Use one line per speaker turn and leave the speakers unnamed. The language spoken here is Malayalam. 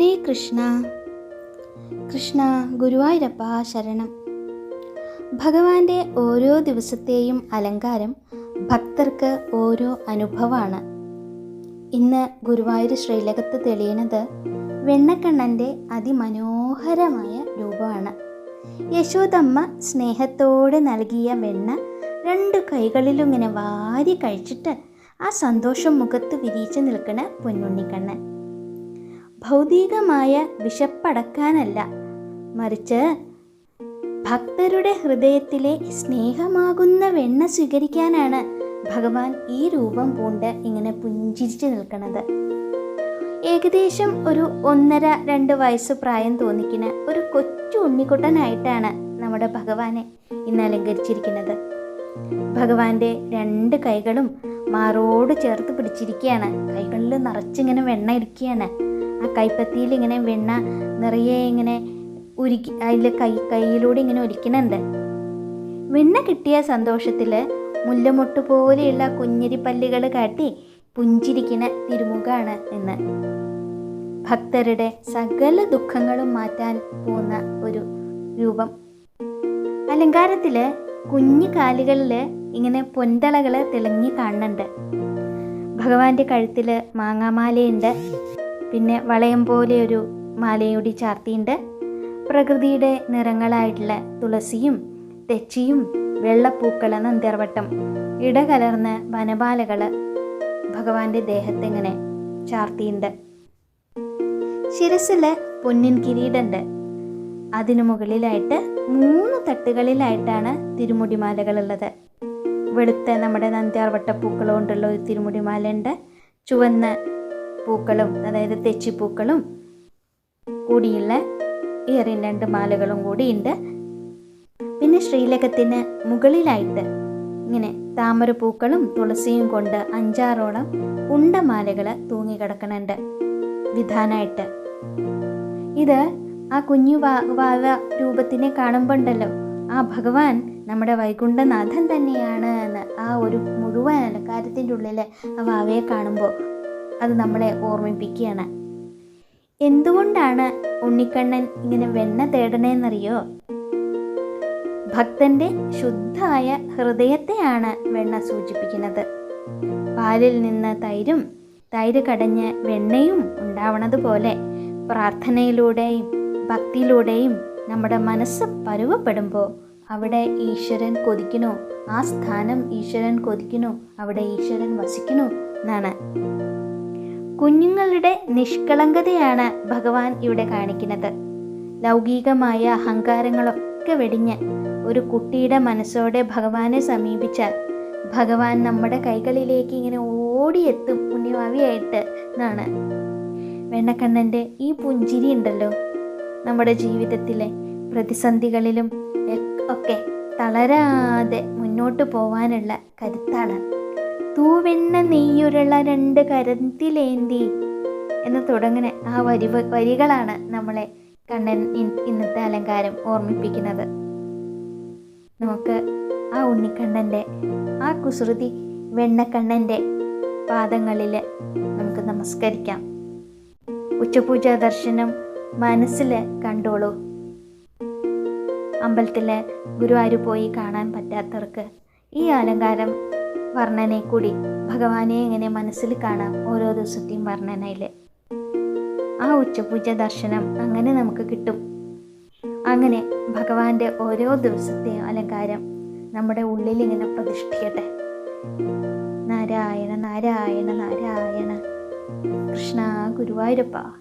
ഹരേ കൃഷ്ണ. കൃഷ്ണ ഗുരുവായൂരപ്പ ശരണം. ഭഗവാന്റെ ഓരോ ദിവസത്തെയും അലങ്കാരം ഭക്തർക്ക് ഓരോ അനുഭവമാണ്. ഇന്ന് ഗുരുവായൂർ ശ്രീലകത്ത് തെളിയുന്നത് വെണ്ണക്കണ്ണന്റെ അതിമനോഹരമായ രൂപമാണ്. യശോദമ്മ സ്നേഹത്തോടെ നൽകിയ വെണ്ണ രണ്ട് കൈകളിലും ഇങ്ങനെ വാരി കഴിച്ചിട്ട് ആ സന്തോഷം മുഖത്ത് വിരിയിച്ചു നിൽക്കണ പൊന്നുണ്ണിക്കണ്ണൻ. ഭൗതികമായ വിശപ്പടക്കാനല്ല. മറിച്ച് ഭക്തരുടെ ഹൃദയത്തിലെ സ്നേഹമാകുന്ന വെണ്ണ സ്വീകരിക്കാനാണ് ഭഗവാൻ ഈ രൂപം പൂണ്ട് ഇങ്ങനെ പുഞ്ചിരിച്ചു നിൽക്കുന്നത് ഏകദേശം ഒരു ഒന്നര രണ്ട് വയസ്സ് പ്രായം തോന്നിക്കുന്ന ഒരു കൊച്ചു ഉണ്ണിക്കുട്ടനായിട്ടാണ് നമ്മുടെ ഭഗവാനെ ഇന്ന് അലങ്കരിച്ചിരിക്കുന്നത്. ഭഗവാന്റെ രണ്ട് കൈകളും മാറോട് ചേർത്ത് പിടിച്ചിരിക്കുകയാണ് കൈകളിൽ നിറച്ചിങ്ങനെ വെണ്ണ ഇരിക്കുകയാണ് ആ കൈപ്പത്തിയിൽ ഇങ്ങനെ വെണ്ണ നിറയെ ഇങ്ങനെ ഉരുക്കി അതിൽ കൈ കൈയിലൂടെ ഇങ്ങനെ ഒരിക്കണുണ്ട് വെണ്ണ കിട്ടിയ സന്തോഷത്തിൽ മുല്ലമൊട്ട് പോലെയുള്ള കുഞ്ഞിരി പല്ലുകൾ കാട്ടി പുഞ്ചിരിക്കുന്ന തിരുമുഖാണ് ഇന്ന്. ഭക്തരുടെ സകല ദുഃഖങ്ങളും മാറ്റാൻ പോകുന്ന ഒരു രൂപം. അലങ്കാരത്തിൽ കുഞ്ഞു കാലുകളിൽ ഇങ്ങനെ പൊന്തളകൾ തിളങ്ങി കാണുന്നുണ്ട്. ഭഗവാന്റെ കഴുത്തിൽ മാങ്ങാമാലയുണ്ട്. പിന്നെ വളയം പോലെ ഒരു മാലയൂടി ചാർത്തിയുണ്ട്. പ്രകൃതിയുടെ നിറങ്ങളായിട്ടുള്ള തുളസിയും തെച്ചിയും വെള്ളപ്പൂക്കള നന്ദിർവട്ടം ഇടകലർന്ന വനപാലകൾ ഭഗവാന്റെ ദേഹത്തിങ്ങനെ ചാർത്തിയുണ്ട്. ശിരസിൽ പൊന്നിൻ കിരീടമുണ്ട് അതിനു മുകളിലായിട്ട് മൂന്ന് തട്ടുകളിലായിട്ടാണ് തിരുമുടിമാലകളുള്ളത്. വെളുത്ത നമ്മുടെ നന്ദ്യാർവട്ട പൂക്കൾ കൊണ്ടുള്ള ഒരു തിരുമുടിമാല ഉണ്ട് ചുവന്ന പൂക്കളും അതായത് തെച്ചിപ്പൂക്കളും കൂടിയുള്ള ഇയറിൻ രണ്ട് മാലകളും കൂടിയുണ്ട്. പിന്നെ ശ്രീലകത്തിന് മുകളിലായിട്ട് ഇങ്ങനെ താമരപ്പൂക്കളും തുളസിയും കൊണ്ട് അഞ്ചാറോളം ഉണ്ടമാലകൾ തൂങ്ങിക്കിടക്കണുണ്ട് വിധാനായിട്ട്. ഇത് ആ കുഞ്ഞു വാവ രൂപത്തിനെ കാണുമ്പോൾ ഉണ്ടല്ലോ ആ ഭഗവാൻ നമ്മുടെ വൈകുണ്ഠനാഥൻ തന്നെയാണ് എന്ന് ആ ഒരു മുഴുവൻ അലങ്കാരത്തിന്റെ ഉള്ളിൽ ആ വാവയെ കാണുമ്പോൾ അത് നമ്മളെ ഓർമ്മിപ്പിക്കുകയാണ്. എന്തുകൊണ്ടാണ് ഉണ്ണിക്കണ്ണൻ ഇങ്ങനെ വെണ്ണ തേടണേന്നറിയോ? ഭക്തന്റെ ശുദ്ധമായ ഹൃദയത്തെയാണ് വെണ്ണ സൂചിപ്പിക്കുന്നത്. പാലിൽ നിന്ന് തൈരും തൈര് കടഞ്ഞ് വെണ്ണയും ഉണ്ടാവണത് പോലെ പ്രാർത്ഥനയിലൂടെയും ഭക്തിയിലൂടെയും നമ്മുടെ മനസ്സ് പരുവപ്പെടുമ്പോൾ അവിടെ ഈശ്വരൻ കൊതിക്കണോ ആ സ്ഥാനം ഈശ്വരൻ കൊതിക്കണോ അവിടെ ഈശ്വരൻ വസിക്കണോ എന്നാണ്. കുഞ്ഞുങ്ങളുടെ നിഷ്കളങ്കതയാണ് ഭഗവാൻ ഇവിടെ കാണിക്കുന്നത്. ലൗകികമായ അഹങ്കാരങ്ങളൊക്കെ വെടിഞ്ഞ് ഒരു കുട്ടിയുടെ മനസ്സോടെ ഭഗവാനെ സമീപിച്ചാൽ ഭഗവാൻ നമ്മുടെ കൈകളിലേക്ക് ഇങ്ങനെ ഓടിയെത്തും പുണ്യഭാവിയായിട്ട് എന്നാണ്. വെണ്ണക്കണ്ണന്റെ ഈ പുഞ്ചിരി ഉണ്ടല്ലോ നമ്മുടെ ജീവിതത്തിലെ പ്രതിസന്ധികളിലും ഒക്കെ തളരാതെ മുന്നോട്ട് പോവാനുള്ള കരുത്താണ്. തൂവെണ്ണ നെയ്യുരുള രണ്ട് കരത്തിലേന്തി എന്ന് തുടങ്ങുന്ന ആ വരി വരികളാണ് നമ്മളെ കണ്ണൻ ഇന്നത്തെ അലങ്കാരം ഓർമ്മിപ്പിക്കുന്നത്. നമുക്ക് ആ ഉണ്ണിക്കണ്ണന്റെ ആ കുസൃതി വെണ്ണക്കണ്ണന്റെ പാദങ്ങളിൽ നമുക്ക് നമസ്കരിക്കാം. ഉച്ചപൂജ ദർശനം മനസ്സിൽ കണ്ടോളൂ. അമ്പലത്തിൽ ഗുരുവായൂർ പോയി കാണാൻ പറ്റാത്തവർക്ക് ഈ അലങ്കാരം വർണനെ കൂടി ഭഗവാനെ എങ്ങനെ മനസ്സിൽ കാണാം ഓരോ ദിവസത്തെയും വർണനയിൽ ആ ഉച്ചപൂജ ദർശനം അങ്ങനെ നമുക്ക് കിട്ടും. അങ്ങനെ ഭഗവാന്റെ ഓരോ ദിവസത്തെയും അലങ്കാരം നമ്മുടെ ഉള്ളിൽ ഇങ്ങനെ പ്രതിഷ്ഠിക്കട്ടെ. നാരായണ നാരായണ നാരായണ. കൃഷ്ണ ഗുരുവായൂരപ്പ.